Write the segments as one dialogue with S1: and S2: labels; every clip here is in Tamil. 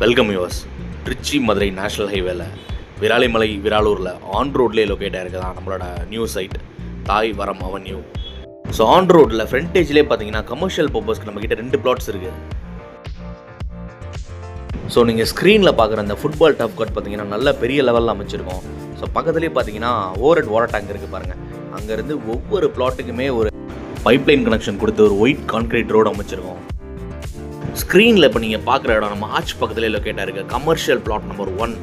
S1: Welcome yours Trichy Madurai national ஹைவேல விராலிமலை விராலூரில் ஆன் ரோட்லேயே லொக்கேட் ஆயிருக்குதான் நம்மளோட நியூ சைட் தாய் வரம் அவன்யூ ஸோ ஆன் ரோட்டில் ஃப்ரண்டேஜ்லேயே பார்த்தீங்கன்னா கமர்ஷியல் பர்பஸ்க்கு நம்மக்கிட்ட ரெண்டு பிளாட்ஸ் இருக்குது ஸோ நீங்கள் ஸ்க்ரீனில் பார்க்குற அந்த ஃபுட்பால் டப் கட் பார்த்தீங்கன்னா நல்ல பெரிய லெவலில் அமைச்சிருக்கோம். ஸோ பக்கத்துலேயே பார்த்தீங்கன்னா ஓவர் வாட்டர் டேங்க் இருக்குது பாருங்கள் அங்கேருந்து ஒவ்வொரு பிளாட்டுக்குமே ஒரு பைப்லைன் கனெக்ஷன் கொடுத்து ஒரு ஒயிட் கான்கிரீட் ரோடு அமைச்சிருக்கோம். ஸ்க்ரீனில் இப்போ நீங்கள் பார்க்குற இடம் நம்ம ஆர்ச் பக்கத்துலேயே லொக்கேட்டாக இருக்குது கமர்ஷியல் பிளாட் நம்பர் ஒன்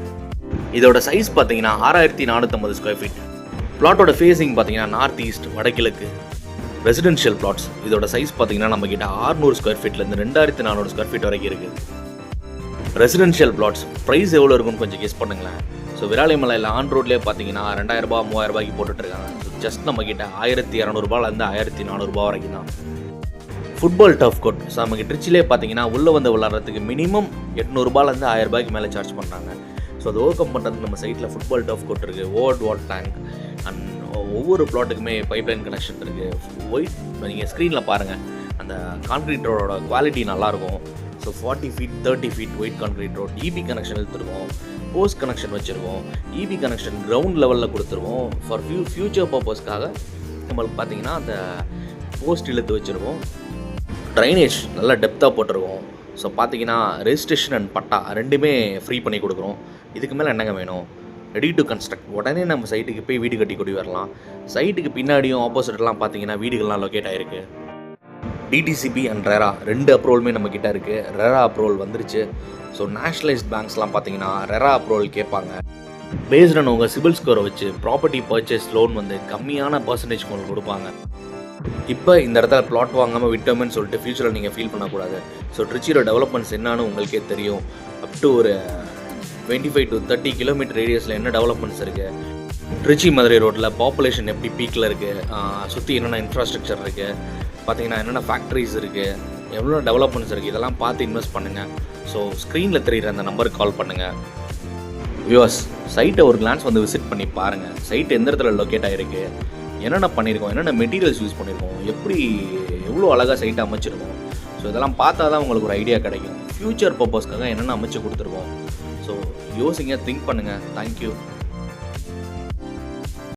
S1: இதோட சைஸ் பார்த்தீங்கன்னா ஆறாயிரத்தி நானூற்றம்பது ஸ்கொயர் ஃபீட் பிளாட்டோட ஃபேஸிங் பார்த்தீங்கன்னா நார்த் ஈஸ்ட் வடகிழக்கு. ரெசிடென்ஷியல் பிளாட்ஸ் இதோட சைஸ் பார்த்தீங்கன்னா நம்ம கிட்ட ஆறுநூறு ஸ்கொயர் ஃபீட்லேருந்து ரெண்டாயிரத்தி நானூறு ஸ்கொயர் ஃபீட் வரைக்கும் இருக்குது ரெசிடென்ஷியல் பிளாட்ஸ் ப்ரைஸ் எவ்வளோ இருக்கும்னு கொஞ்சம் கெஸ் பண்ணுங்களேன். ஸோ விராலிமலையில் ஆன் ரோட்லேயே பார்த்தீங்கன்னா ரெண்டாயிரரூபா மூவாயிரம் ரூபாய்க்கு போட்டுட்ருக்காங்க ஸோ ஜஸ்ட் நம்ம கிட்ட ஆயிரத்தி இரநூறுபாலேருந்து ஆயிரத்தி நானூறுபா வரைக்கும் தான். ஃபுட்பால் டஃப் கோட் ஸோ நமக்கு ட்ரிச்சிலே பார்த்தீங்கன்னா உள்ளே வந்து விளாட்றதுக்கு மினிமம் எட்நூறுபாலேருந்து ஆயிரம் ரூபாய்க்கு மேலே சார்ஜ் பண்ணுறாங்க ஸோ அது ஓவர்கம் பண்ணுறதுக்கு நம்ம சைட்டில் ஃபுட்பால் டஃப் கோட் இருக்குது ஓவர்ட் வாட் டேங்க் அண்ட் ஒவ்வொரு பிளாட்டுக்குமே பைப்லைன் கனெக்ஷன் இருக்குது ஒயிட் நீங்கள் ஸ்க்ரீனில் பாருங்கள் அந்த கான்க்ரீட் ரோடோட குவாலிட்டி நல்லாயிருக்கும் so forty feet thirty feet white concrete road EB connection எடுத்துருக்கோம் போஸ்ட் கனெக்ஷன் வச்சுருக்கோம் இபி கனெக்ஷன் கிரவுண்ட் லெவலில் கொடுத்துருவோம். ஃபார் ஃபியூ ஃபியூச்சர் பர்பஸ்க்காக நம்மளுக்கு பார்த்தீங்கன்னா அந்த போஸ்ட் இழுத்து வச்சுருக்கோம் ட்ரைனேஜ் நல்லா டெப்த்தாக போட்டிருக்கோம். ஸோ பார்த்தீங்கன்னா ரெஜிஸ்ட்ரேஷன் அண்ட் பட்டா ரெண்டுமே ஃப்ரீ பண்ணி கொடுக்குறோம். இதுக்கு மேலே என்னங்க வேணும்? ரெடி டு கன்ஸ்ட்ரக்ட் உடனே நம்ம சைட்டுக்கு போய் வீடு கட்டி கொடி வரலாம். சைட்டுக்கு பின்னாடியும் ஆப்போசிட்லாம் பார்த்தீங்கன்னா வீடுகள்லாம் லொக்கேட் ஆகிருக்கு டிடிசிபி அண்ட் ரெரா ரெண்டு அப்ரூவலுமே நம்ம இருக்குது ரெரா அப்ரூவல் வந்துருச்சு. ஸோ நேஷ்னலைஸ்ட் பேங்க்ஸ்லாம் பார்த்தீங்கன்னா ரெரா அப்ரூவல் கேட்பாங்க. பேஸ்ட் ஆன் உங்கள் சிபில் ஸ்கோரை வச்சு ப்ராப்பர்ட்டி பர்ச்சேஸ் லோன் வந்து கம்மியான பர்சன்டேஜ் உங்களுக்கு கொடுப்பாங்க. இப்போ இந்த இடத்துல பிளாட் வாங்காமல் விட்டோம்னு சொல்லிட்டு ஃபியூச்சரில் நீங்கள் ஃபீல் பண்ணக்கூடாது. ஸோ ட்ரிச்சியோட டெவலப்மெண்ட்ஸ் என்னன்னு உங்களுக்கே தெரியும். அப் டு ஒரு twenty five to thirty kilometre ரேடியஸில் என்ன டெவலப்மெண்ட்ஸ் இருக்குது ட்ரிச்சி மதுரை ரோட்டில் பாப்புலேஷன் எப்படி பீக்கில் இருக்குது சுற்றி என்னென்ன இன்ஃப்ராஸ்ட்ரக்சர் இருக்குது பார்த்தீங்கன்னா என்னென்ன ஃபேக்ட்ரிஸ் இருக்குது எவ்வளோ டெவலப்மெண்ட்ஸ் இருக்குது இதெல்லாம் பார்த்து இன்வெஸ்ட் பண்ணுங்கள் ஸோ ஸ்க்ரீனில் தெரியுற அந்த நம்பருக்கு கால் பண்ணுங்கள் வியூவர்ஸ் சைட்டை ஒரு கிளான்ஸ் வந்து விசிட் பண்ணி பாருங்கள் சைட் எந்த இடத்துல லொக்கேட் ஆகிருக்கு என்னென்ன பண்ணியிருக்கோம் என்னென்ன மெட்டீரியல்ஸ் யூஸ் பண்ணியிருக்கோம் எப்படி எவ்வளோ அழகாக சைட்டை அமைச்சிருக்கோம். ஸோ இதெல்லாம் பார்த்தா தான் உங்களுக்கு ஒரு ஐடியா கிடைக்கும். ஃப்யூச்சர் பர்பஸ்க்காக என்னென்ன அமைச்சு கொடுத்துருக்கோம். ஸோ யோசிங்க திங்க் பண்ணுங்கள் தேங்க்யூ